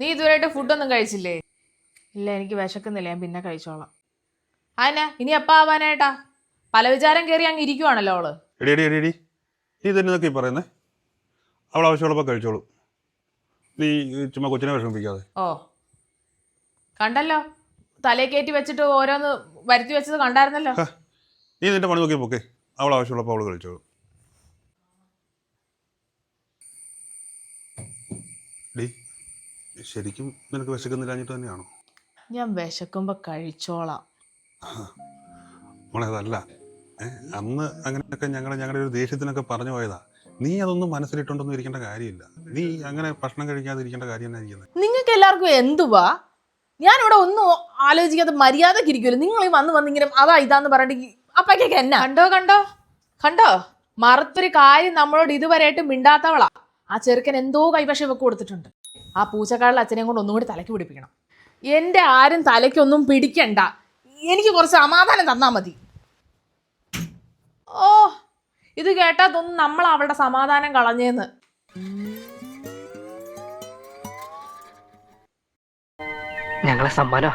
നീ ഇതുവരെയായിട്ട് ഫുഡൊന്നും കഴിച്ചില്ലേ? ഇല്ല എനിക്ക് വിശക്കുന്നില്ല. ഞാൻ പിന്നെ കഴിച്ചോളാം. ആന ഇനി അപ്പ ആവാനായിട്ടാ? പല വിചാരം കയറി അങ്ങ് ഇരിക്കുവാണല്ലോ അവൾ. എടി എടി എടി എടി. നീ തന്നെ ഇതൊക്കെ ഈ പറയുന്നേ. അവൾ ആവശ്യമുള്ളപ്പോൾ കഴിച്ചോളൂ. നീ ചുമ്മാ കൊച്ചിനെ വിഷമിപ്പിക്കാതെ. ഓ. കണ്ടല്ലോ? തലേ കയറ്റി വെച്ചിട്ട് ഓരോന്ന് വരുത്തി വെച്ചത് കണ്ടായിരുന്നല്ലോ. നീ നിന്റെ പണി നോക്കി പോക്കെ. അവൾ ആവശ്യമുള്ളപ്പോൾ അവൾ കഴിച്ചോളൂ. ശരിക്കും നിനക്ക് വിശക്കുന്നില്ലാഞ്ഞിട്ട് തന്നെയാണോ? ഞാൻ വിശക്കുമ്പോ കഴിച്ചോളാം. മോളെ അതല്ല അന്ന് അങ്ങനെയൊക്കെ ഞങ്ങൾ ഞങ്ങളുടെ ഒരു ദേഷ്യത്തിനൊക്കെ പറഞ്ഞു പോയതാ. നീ അതൊന്നും മനസ്സിലിട്ടുണ്ടൊന്നും ഇരിക്കേണ്ട കാര്യമില്ല. നീ അങ്ങനെ ഭക്ഷണം കഴിക്കാതെ ഇരിക്കേണ്ട കാര്യം തന്നെ ഇരിക്കുന്നത് നിങ്ങൾക്ക് എല്ലാവർക്കും എന്തുവാ? ഞാനിവിടെ ഒന്നും ആലോചിക്കാതെ മര്യാദയ്ക്ക് ഇരിക്കുമല്ലോ നിങ്ങൾ ഈ വന്ന് വന്നിങ്ങനെ അതാ ഇതാന്ന് പറഞ്ഞിട്ട് അപ്പയ്ക്കൊക്കെ എന്നാ? കണ്ടോ കണ്ടോ? കണ്ടോ? മറുത്തൊരു കാര്യം നമ്മളോട് ഇതുവരെയായിട്ട് മിണ്ടാത്തവളാ. ആ ചെറുക്കൻ എന്തോ കൈവശം ഇവക്ക് കൊടുത്തിട്ടുണ്ട്. ആ പൂച്ചക്കാളിൽ അച്ഛനെയും കൊണ്ട് ഒന്നും കൂടി തലയ്ക്ക് പിടിപ്പിക്കണം. എന്റെ ആരും തലയ്ക്കൊന്നും പിടിക്കണ്ട. എനിക്ക് കുറച്ച് സമാധാനം തന്നാ മതി. ഓ ഇത് കേട്ടാ തോന്നും നമ്മൾ അവളുടെ സമാധാനം കളഞ്ഞേന്ന്. ഞങ്ങളെ സമ്മാനോ?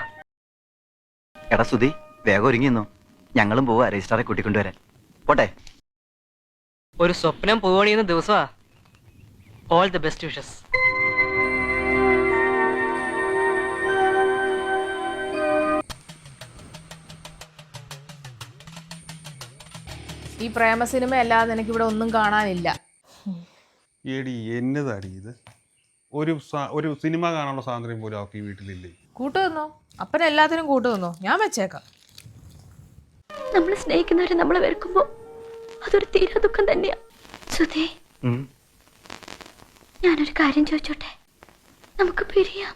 എടാ സുധി വേഗം ഒരുങ്ങിന്നോ ഞങ്ങളും പോവാ രജിസ്ട്രാറെ കൂട്ടിക്കൊണ്ടുവരാൻ പോട്ടെ. ഒരു സ്വപ്നം പോവണിയുന്ന ദിവസമാ ഓൾ ദി ബെസ്റ്റ് വിഷസ് ഈ പ്രേമ സിനിമ അല്ലാതെ എനിക്ക് ഇവിടെ ഒന്നും കാണാനില്ല. എടി എന്നതാടി ഇത്? ഒരു സാ- ഒരു സിനിമ കാണാനുള്ള സ്വാതന്ത്ര്യം പോലും അവർക്ക് ഈ വീട്ടിലില്ലേ? കൂട്ടു തന്നോ അപ്പൻ എല്ലാത്തിനും കൂട്ടു തന്നോ ഞാൻ വെച്ചേക്കാം. നമ്മൾ സ്നേഹിക്കുന്നവരെ നമ്മളെ വെറുക്കുമ്പോ അതൊരു തീരാ ദുഃഖം തന്നെയാ. സുധേ. ഞാനൊരു കാര്യം ചോദിച്ചോട്ടെ? നമുക്ക് പിരിയാം.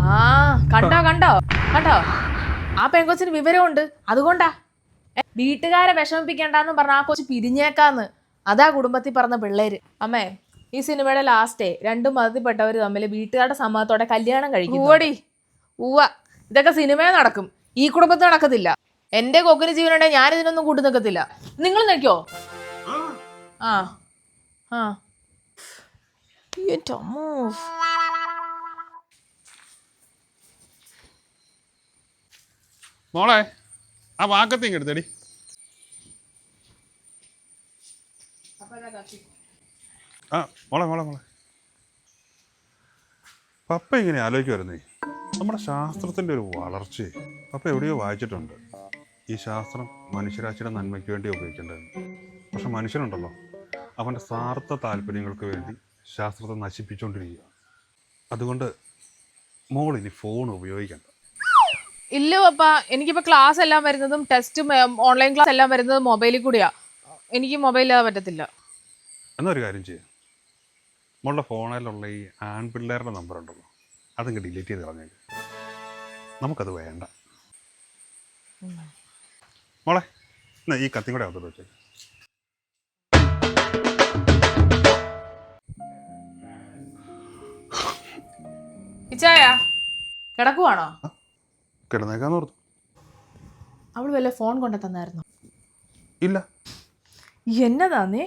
ആ കണ്ടോ കണ്ടോ കണ്ടോ? ആ പെങ്കൊച്ചിന് വിവരമുണ്ട്. അതുകൊണ്ടാ. വീട്ടുകാരെ വിഷമിപ്പിക്കണ്ടെന്ന് പറഞ്ഞ ആ കൊച്ചു പിരിഞ്ഞേക്കാന്ന്. അതാ കുടുംബത്തിൽ പറഞ്ഞ പിള്ളേര്. അമ്മേ ഈ സിനിമയുടെ ലാസ്റ്റേ രണ്ട് മതത്തിൽപ്പെട്ടവർ തമ്മിൽ വീട്ടുകാരുടെ സമ്മതത്തോടെ കല്യാണം കഴിക്കും ഓടി ഉവ്വ. ഇതൊക്കെ സിനിമയിൽ നടക്കും. ഈ കുടുംബത്തിൽ നടക്കത്തില്ല. എന്റെ കൊക്കിന് ജീവനുണ്ടെങ്കിൽ ഞാൻ ഇതിനൊന്നും കൂട്ടി നിൽക്കത്തില്ല. നിങ്ങൾ നിൽക്കോ? ആ. ആ. മോളെ ആ വാക്കത്തേക്ക് എടുത്തടി ആ മോളെ മോളെ മോളെ. പപ്പ ഇങ്ങനെ ആലോചിക്കുമായിരുന്നേ നമ്മുടെ ശാസ്ത്രത്തിന്റെ ഒരു വളർച്ച പപ്പ എവിടെയോ വായിച്ചിട്ടുണ്ട്. ഈ ശാസ്ത്രം മനുഷ്യരാശിയുടെ നന്മയ്ക്ക് വേണ്ടി ഉപയോഗിക്കേണ്ടതെന്ന് പക്ഷെ മനുഷ്യനുണ്ടല്ലോ. അവന്റെ സ്വാർത്ഥ താല്പര്യങ്ങൾക്ക് വേണ്ടി ശാസ്ത്രത്തെ നശിപ്പിച്ചുകൊണ്ടിരിക്കുക. അതുകൊണ്ട് മോൾ ഇനി ഫോൺ ഉപയോഗിക്കണ്ട. ഇല്ല പപ്പ എനിക്കിപ്പോ ക്ലാസ് എല്ലാം വരുന്നതും ടെസ്റ്റും ഓൺലൈൻ ക്ലാസ് എല്ലാം വരുന്നതും മൊബൈലിൽ കൂടിയാ. എനിക്ക് മൊബൈലില്ലാതെ പറ്റത്തില്ല. ഒരു കാര്യം ചെയ്യാം. നമ്മളുടെ ഫോണിലുള്ള ഈ ആൺപിള്ളേരുടെ നമ്പർ ഉണ്ടല്ലോ അതങ്ങ് ഡിലീറ്റ് ചെയ്ത് കളഞ്ഞേക്ക്. നമുക്കത് വേണ്ട. മോളെ എന്നാ ഈ കത്തി കൂടെ അകത്തോട്ട് വെച്ചേക്ക്. ഇച്ചായ കിടക്കുവാണോ? കിടന്നേക്കാന്ന് ഓർത്തു. അവൾ വല്ല ഫോൺ കൊണ്ടു തന്നായിരുന്നു? ഇല്ല. എന്നതാന്നേ?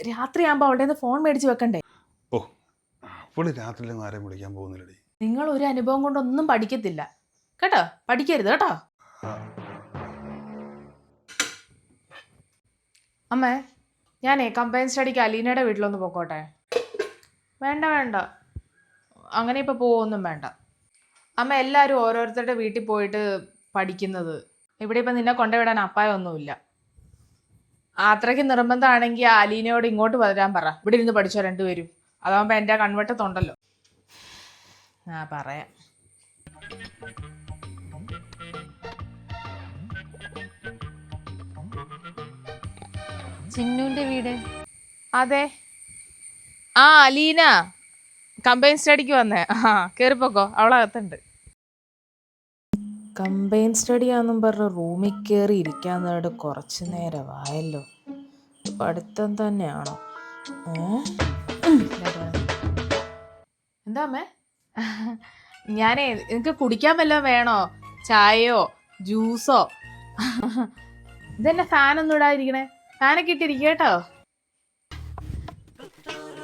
രാത്രിയാകുമ്പോ അവളുടെ നിന്ന് ഫോൺ മേടിച്ച് വെക്കണ്ടേ? ഓ പുള്ളി രാത്രിയിലൊന്നും ആരെയും വിളിക്കാൻ പോകുന്നില്ലടി. നിങ്ങൾ ഒരു അനുഭവം കൊണ്ടൊന്നും പഠിക്കത്തില്ല. കേട്ടോ? പഠിക്കരുത് കേട്ടോ? അമ്മേ ഞാനേ കമ്പൈൻ സ്റ്റഡിക്ക് അലീനയുടെ വീട്ടിലൊന്ന് പോക്കോട്ടെ. വേണ്ട വേണ്ട. അങ്ങനെ ഇപ്പൊ പോവൊന്നും വേണ്ട. അമ്മ എല്ലാവരും ഓരോരുത്തരുടെ വീട്ടിൽ പോയിട്ട് പഠിക്കുന്നത്. ഇവിടെ ഇപ്പം നിന്നെ കൊണ്ടുവിടാൻ അപ്പായൊന്നുമില്ല. അത്രയ്ക്ക് നിർബന്ധമാണെങ്കിൽ ആലീനയോട് അലീനയോട് ഇങ്ങോട്ട് വരാൻ പറ. ഇവിടെ ഇരുന്ന് പഠിച്ചോ രണ്ടുപേരും. അതാകുമ്പോൾ എന്റെ കൺവെട്ടത്തുണ്ടല്ലോ. ആ പറയാം. ചിന്നുവിന്റെ വീട്. അതെ. ആ അലീന. കമ്പൈൻ സ്റ്റഡിക്ക് വന്നേ. ആ കയറിപ്പോക്കോ അവളകത്തുണ്ട്. കമ്പൈൻ സ്റ്റഡി ആണെന്നും പറഞ്ഞ് റൂമിൽ കയറി ഇരിക്കാൻ നേട് കുറച്ച് നേരമായല്ലോ പഠിത്തം തന്നെയാണോ? എന്താമ്മേ എന്താ അമ്മേ? ഞാനേ നിനക്ക് കുടിക്കാൻ വല്ലതും വേണോ? ചായയോ ജ്യൂസോ? ഇതെന്നെ ഫാനൊന്നും ഇടാതിരിക്കണേ. ഫാനൊക്കെ ഇട്ടിരിക്കട്ടോ കേട്ടോ.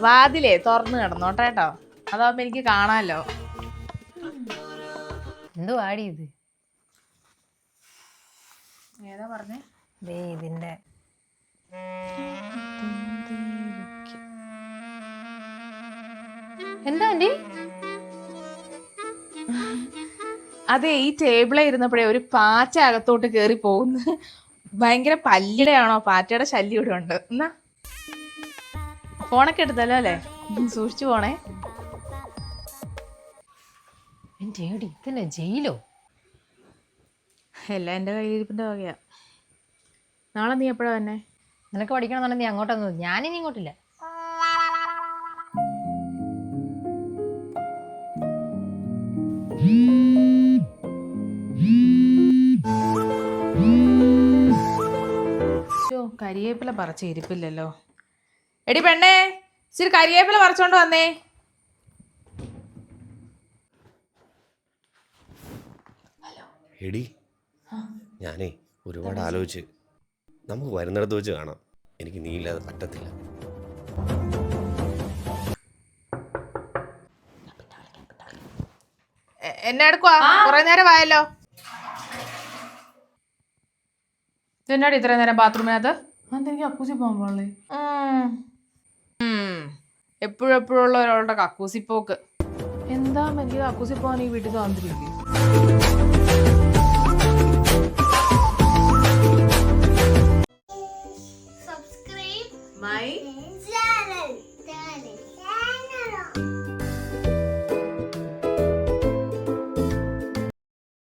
വാതിലേ തുറന്ന് കിടന്നോട്ടെ കേട്ടോ. അതാവുമ്പോ എനിക്ക് കാണാമല്ലോ എന്തോ ആടി ഇത്? ഏതാ പറഞ്ഞേ? ദേ ഇതിന്റെ എന്താ ആന്റി? അതെ ഈ ടേബിളെ ഇരുന്നപ്പോഴേ ഒരു പാറ്റ അകത്തോട്ട് കേറി പോകുന്നു. ഭയങ്കര പല്ലിടയാണോ? പാറ്റയുടെ ശല്യം ഇവിടെ ഉണ്ട്. എന്നാ? ഫോണൊക്കെ എടുത്തല്ലോ അല്ലേ? സൂക്ഷിച്ചു പോണേ. എന്റെ ഏടി ഇതന്നെ ജയിലോ? എല്ലാം എന്റെ കയ്യിലിരിപ്പിന്റെ വകയാ. നാളെ നീ എപ്പോഴാ തന്നെ നിനക്ക് പഠിക്കണമെന്നുണ്ടെങ്കിൽ നീ അങ്ങോട്ടൊന്നും ഞാനിനി ഇങ്ങോട്ടില്ല. ഷോ കരിവേപ്പില പറിച്ച ഇരിപ്പില്ലല്ലോ. എടി പെണ്ണേ ഇച്ചിരി കരിയേപ്പില പറിച്ചോണ്ട് വന്നേ. എടി ഞാനേ ഒരുപാട് ആലോചിച്ച്. നമുക്ക് വരുന്നിടത്ത് വെച്ച് കാണാം. എനിക്ക് നീ ഇല്ലാതെ പറ്റത്തില്ല എന്നെ എടുക്കുവാ കുറെ നേരം ആയല്ലോ എന്നാടി ഇത്രയും നേരം ബാത്റൂമിനകത്ത്? അതെനിക്ക് അക്കൂസി പോകാൻ പാടില്ലേ? എപ്പോഴും എപ്പോഴും ഉള്ള ഒരാളുടെ കക്കൂസി പോക്ക് എന്താ എനിക്ക് കക്കൂസി പോകാൻ ഈ വീട്ടിൽ തോന്നിരിക്കും